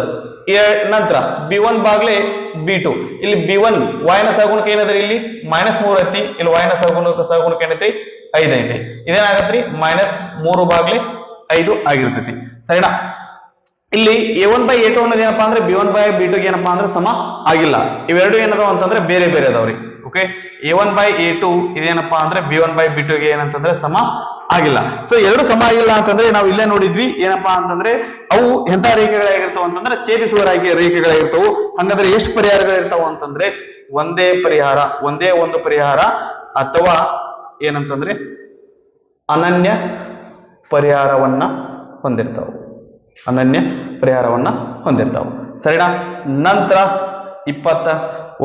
ನಂತರ ಬಿ ಒನ್ ಬಾಗ್ಲೆ ಬಿ ಟು. ಇಲ್ಲಿ ಬಿ ಒನ್ ವಾಯನ ಸಹಗುಣಕ್ಕೆ ಏನದರಿ ಇಲ್ಲಿ? ಮೈನಸ್ ಮೂರ್ ಐತಿ. ಇಲ್ಲಿ ವಾಯನ ಸಹಗುಣ ಸಹಗುಣಕ್ಕೆ ಏನೈತಿ ಐದ್ ಐತಿ. ಇದೇನಾಗತ್ರಿ? ಮೈನಸ್ ಮೂರು ಬಾಗ್ಲೆ ಐದು ಆಗಿರ್ತೈತಿ. ಸರಿನಾ? ಇಲ್ಲಿ a one by a two ಅನ್ನೋದು ಏನಪ್ಪಾ ಅಂದ್ರೆ b one by b two ಏನಪ್ಪಾ ಅಂದ್ರೆ ಸಮ ಆಗಿಲ್ಲ. ಇವೆರಡು ಏನದಾವ ಅಂತಂದ್ರೆ ಬೇರೆ ಬೇರೆ ಅದಾವ್ರಿ. Okay a one by a two ಇದೇನಪ್ಪಾ ಅಂದ್ರೆ b one by b two ಗೆ ಏನಂತಂದ್ರೆ ಸಮ ಆಗಿಲ್ಲ. ಸೊ ಎರಡು ಸಮ ಆಗಿಲ್ಲ ಅಂತಂದ್ರೆ ನಾವು ಇಲ್ಲೇ ನೋಡಿದ್ವಿ. ಏನಪ್ಪಾ ಅಂತಂದ್ರೆ ಅವು ಎಂತ ರೇಖೆಗಳಾಗಿರ್ತಾವ ಅಂತಂದ್ರೆ ಛೇದಿಸುವ ರೇಖೆ ರೇಖೆಗಳಾಗಿರ್ತಾವು. ಹಂಗಂದ್ರೆ ಎಷ್ಟು ಪರಿಹಾರಗಳಿರ್ತಾವ ಅಂತಂದ್ರೆ ಒಂದೇ ಪರಿಹಾರ, ಒಂದೇ ಒಂದು ಪರಿಹಾರ ಅಥವಾ ಏನಂತಂದ್ರೆ ಅನನ್ಯ ಪರಿಹಾರವನ್ನ ಹೊಂದಿರ್ತಾವ. ಅನನ್ಯ ಪರಿಹಾರವನ್ನ ಹೊಂದಿರ್ತಾವ. ಸರಿನಾ? ನಂತರ ಇಪ್ಪತ್ತ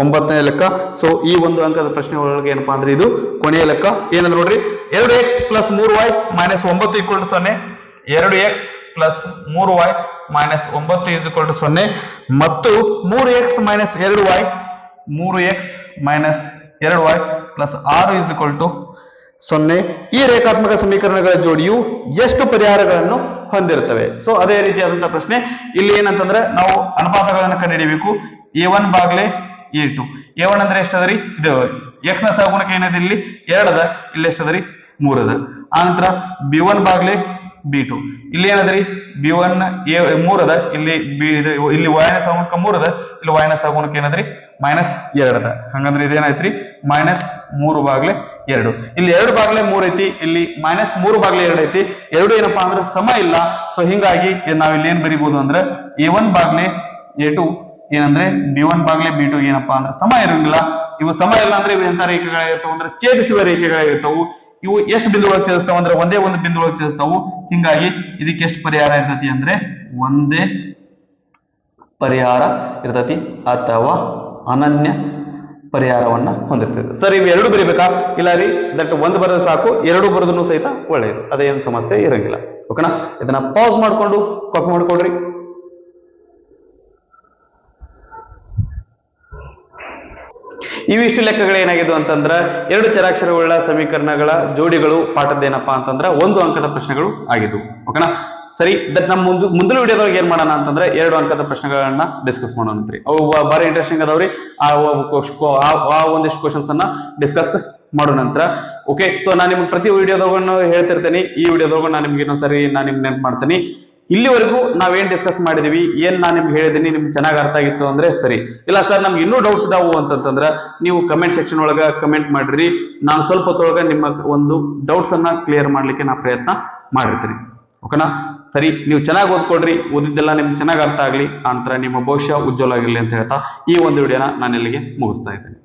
ಒಂಬತ್ತನೇ ಲೆಕ್ಕ. ಸೊ ಈ ಒಂದು ಅಂಕದ ಪ್ರಶ್ನೆ ಒಳಗೆ ಏನಪ್ಪಾ ಅಂದ್ರೆ ಇದು ಕೊನೆಯ ಲೆಕ್ಕ. ಏನಂದ್ರೆ ನೋಡ್ರಿ, ಎರಡು ಎಕ್ಸ್ ಪ್ಲಸ್ ಮೂರು ವೈ ಮೈನಸ್ ಒಂಬತ್ತು ಈಕ್ವಲ್ ಟು ಸೊನ್ನೆ. ಎರಡು ಎಕ್ಸ್ ಪ್ಲಸ್ ಮೂರು ವೈ ಮೈನಸ್ ಒಂಬತ್ತು ಈಸ್ ಈಕ್ವಲ್ ಟು ಸೊನ್ನೆ. ಮತ್ತು ಮೂರು ಎಕ್ಸ್ ಮೈನಸ್ ಎರಡು ವೈ ಮೂರು ಎಕ್ಸ್ ಮೈನಸ್ ಎರಡು ವೈ ಪ್ಲಸ್ ಆರು ಈಸ್ ಈಕ್ವಲ್ ಟು ಸೊನ್ನೆ. ಈ ರೇಖಾತ್ಮಕ ಸಮೀಕರಣಗಳ ಜೋಡಿಯು ಎಷ್ಟು ಪರಿಹಾರಗಳನ್ನು ಹೊಂದಿರುತ್ತವೆ? ಸೊ ಅದೇ ರೀತಿಯಾದಂತಹ ಪ್ರಶ್ನೆ. ಇಲ್ಲಿ ಏನಂತಂದ್ರೆ ನಾವು ಅನುಪಾತಗಳನ್ನು ಕಂಡುಹಿಡಿಯಬೇಕು. ಎ ಒನ್ ಬಾಗ್ಲೆ ಎ ಟು ಎ ಒನ್ ಅಂದ್ರೆ ಎಷ್ಟದರಿ? ಇದು ಎಕ್ಸ್ನ ಸಹಗುಣಕ ಏನದ ಇಲ್ಲಿ? ಎರಡದ. ಇಲ್ಲಿ ಎಷ್ಟದ್ರಿ? ಮೂರದ. ಆನಂತರ ಬಿ ಒನ್ ಬಾಗ್ಲಿ ಬಿ ಟು ಇಲ್ಲಿ ಏನದ್ರಿ? B one ಮೂರದ. ಇಲ್ಲಿ ಬಿ ಇಲ್ಲಿ ವಾಯನ ಸಹಗುಣಕ ಮೂರದ. ಇಲ್ಲಿ ವಾಯನ ಸಹಗುಣಕ ಏನದ್ರಿ? ಮೈನಸ್ ಎರಡದ. ಹಂಗಂದ್ರೆ ಇದೇನಾಯ್ತ್ರಿ? ಮೈನಸ್ ಮೂರು ಬಾಗ್ಲೆ ಎರಡು. ಇಲ್ಲಿ ಎರಡು ಬಾಗ್ಲೆ ಮೂರ್ ಐತಿ. ಇಲ್ಲಿ ಮೈನಸ್ ಮೂರು ಬಾಗ್ಲೆ ಎರಡು ಐತಿ. ಎರಡು ಏನಪ್ಪಾ ಅಂದ್ರೆ ಸಮ ಇಲ್ಲ. ಸೊ ಹಿಂಗಾಗಿ ನಾವಿಲ್ಲಿ ಏನ್ ಬರೀಬಹುದು ಅಂದ್ರೆ ಎ ಒನ್ ಬಾಗ್ಲೆ ಎ ಟು ಏನಂದ್ರೆ ಬಿ ಒನ್ ಬಾಗ್ಲೆ ಬಿ ಟು ಏನಪ್ಪಾ ಅಂದ್ರೆ ಸಮ ಇರಂಗಿಲ್ಲ ಇವು ಸಮ ಇಲ್ಲ ಅಂದ್ರೆ ಇವು ಎಂತ ರೇಖೆಗಳಾಗಿರ್ತಾವ ಅಂದ್ರೆ ಛೇದಿಸುವ ರೇಖೆಗಳಾಗಿರ್ತಾವು. ಇವು ಎಷ್ಟು ಬಿಂದುಗಳು ಛೇದಿಸ್ತಾವ ಅಂದ್ರೆ ಒಂದೇ ಒಂದು ಬಿಂದುಗಳು ಛೇದಿಸ್ತಾವು. ಹಿಂಗಾಗಿ ಇದಕ್ಕೆ ಎಷ್ಟು ಪರಿಹಾರ ಇರ್ತತಿ ಅಂದ್ರೆ ಒಂದೇ ಪರಿಹಾರ ಇರ್ತತಿ ಅಥವಾ ಅನನ್ಯ ಪರಿಹಾರವನ್ನ ಹೊಂದಿರ್ತದೆ ಸರ್, ಇವು ಎರಡು ಬರಿಬೇಕಾ? ಇಲ್ಲ ರೀ, ದಟ್ ಒಂದು ಬರೋದು ಸಾಕು, ಎರಡು ಬರೋದನ್ನು ಸಹಿತ ಒಳ್ಳೆಯದು. ಅದೇನು ಸಮಸ್ಯೆ ಇರಂಗಿಲ್ಲ. ಓಕೆನಾ? ಇದನ್ನ ಪಾಸ್ ಮಾಡ್ಕೊಂಡು ಕಾಪಿ ಮಾಡ್ಕೊಡ್ರಿ. ಇವಿಷ್ಟು ಲೆಕ್ಕಗಳು ಏನಾಗಿದ್ವು ಅಂತಂದ್ರೆ ಎರಡು ಚರಾಕ್ಷರಗಳ ಸಮೀಕರಣಗಳ ಜೋಡಿಗಳು ಪಾಠದ್ದೇನಪ್ಪಾ ಅಂತಂದ್ರೆ ಒಂದು ಅಂಕದ ಪ್ರಶ್ನೆಗಳು ಆಗಿದ್ವು. ಓಕೆನಾ? ಸರಿ ದಟ್ ನಮ್ಮ ಮುಂದೆ, ಮುಂದಿನ ವಿಡಿಯೋದೊಳಗೆ ಏನ್ ಮಾಡೋಣ ಅಂತಂದ್ರೆ ಎರಡು ಅಂಕದ ಪ್ರಶ್ನೆಗಳನ್ನ ಡಿಸ್ಕಸ್ ಮಾಡೋಣ ಅವು ಭಾರಿ ಇಂಟ್ರೆಸ್ಟಿಂಗ್ ಅದಾವ್ರಿ. ಆ ಆ ಒಂದಿಷ್ಟು ಕ್ವಶನ್ಸ್ ಅನ್ನ ಡಿಸ್ಕಸ್ ಮಾಡೋ ನಂತರ. ಓಕೆ ಸೊ ನಾನು ನಿಮ್ಗೆ ಪ್ರತಿ ವಿಡಿಯೋದೊಳಗೂ ಹೇಳ್ತಿರ್ತೇನೆ. ಈ ವಿಡಿಯೋದೊಳಗೂ ನಾನು ನಿಮ್ಗೆ ಇನ್ನೊಂದ್ಸರಿ ನಾನು ನಿಮ್ಗೆ ನೆನ್ಪು ಮಾಡ್ತೀನಿ. ಇಲ್ಲಿವರೆಗೂ ನಾವೇನ್ ಡಿಸ್ಕಸ್ ಮಾಡಿದೀವಿ, ಏನ್ ನಾನು ನಿಮ್ಗೆ ಹೇಳಿದೀನಿ, ನಿಮ್ಗೆ ಚೆನ್ನಾಗಿ ಅರ್ಥ ಆಗಿತ್ತು ಅಂದ್ರೆ ಸರಿ. ಇಲ್ಲ ಸರ್ ನಮ್ಗೆ ಇನ್ನೂ ಡೌಟ್ಸ್ ಇದಾವು ಅಂತಂತಂದ್ರೆ ನೀವು ಕಮೆಂಟ್ ಸೆಕ್ಷನ್ ಒಳಗ ಕಮೆಂಟ್ ಮಾಡ್ರಿ. ನಾನು ಸ್ವಲ್ಪ ಹೊತ್ತೊಳಗ ನಿಮ್ಮ ಒಂದು ಡೌಟ್ಸ್ ಅನ್ನ ಕ್ಲಿಯರ್ ಮಾಡ್ಲಿಕ್ಕೆ ನಾ ಪ್ರಯತ್ನ ಮಾಡಿರ್ತೀನಿ. ಓಕೆನಾ ಸರಿ, ನೀವು ಚೆನ್ನಾಗಿ ಓದ್ಕೊಡ್ರಿ ಓದಿದ್ದೆಲ್ಲ ನಿಮ್ಗೆ ಚೆನ್ನಾಗಿ ಅರ್ಥ ಆಗ್ಲಿ. ಆ ನಂತರ ನಿಮ್ಮ ಭವಿಷ್ಯ ಉಜ್ವಲ ಆಗಿರ್ಲಿ ಅಂತ ಹೇಳ್ತಾ ಈ ಒಂದು ವಿಡಿಯೋನ ನಾನು ಇಲ್ಲಿಗೆ ಮುಗಿಸ್ತಾ ಇದ್ದೇನೆ.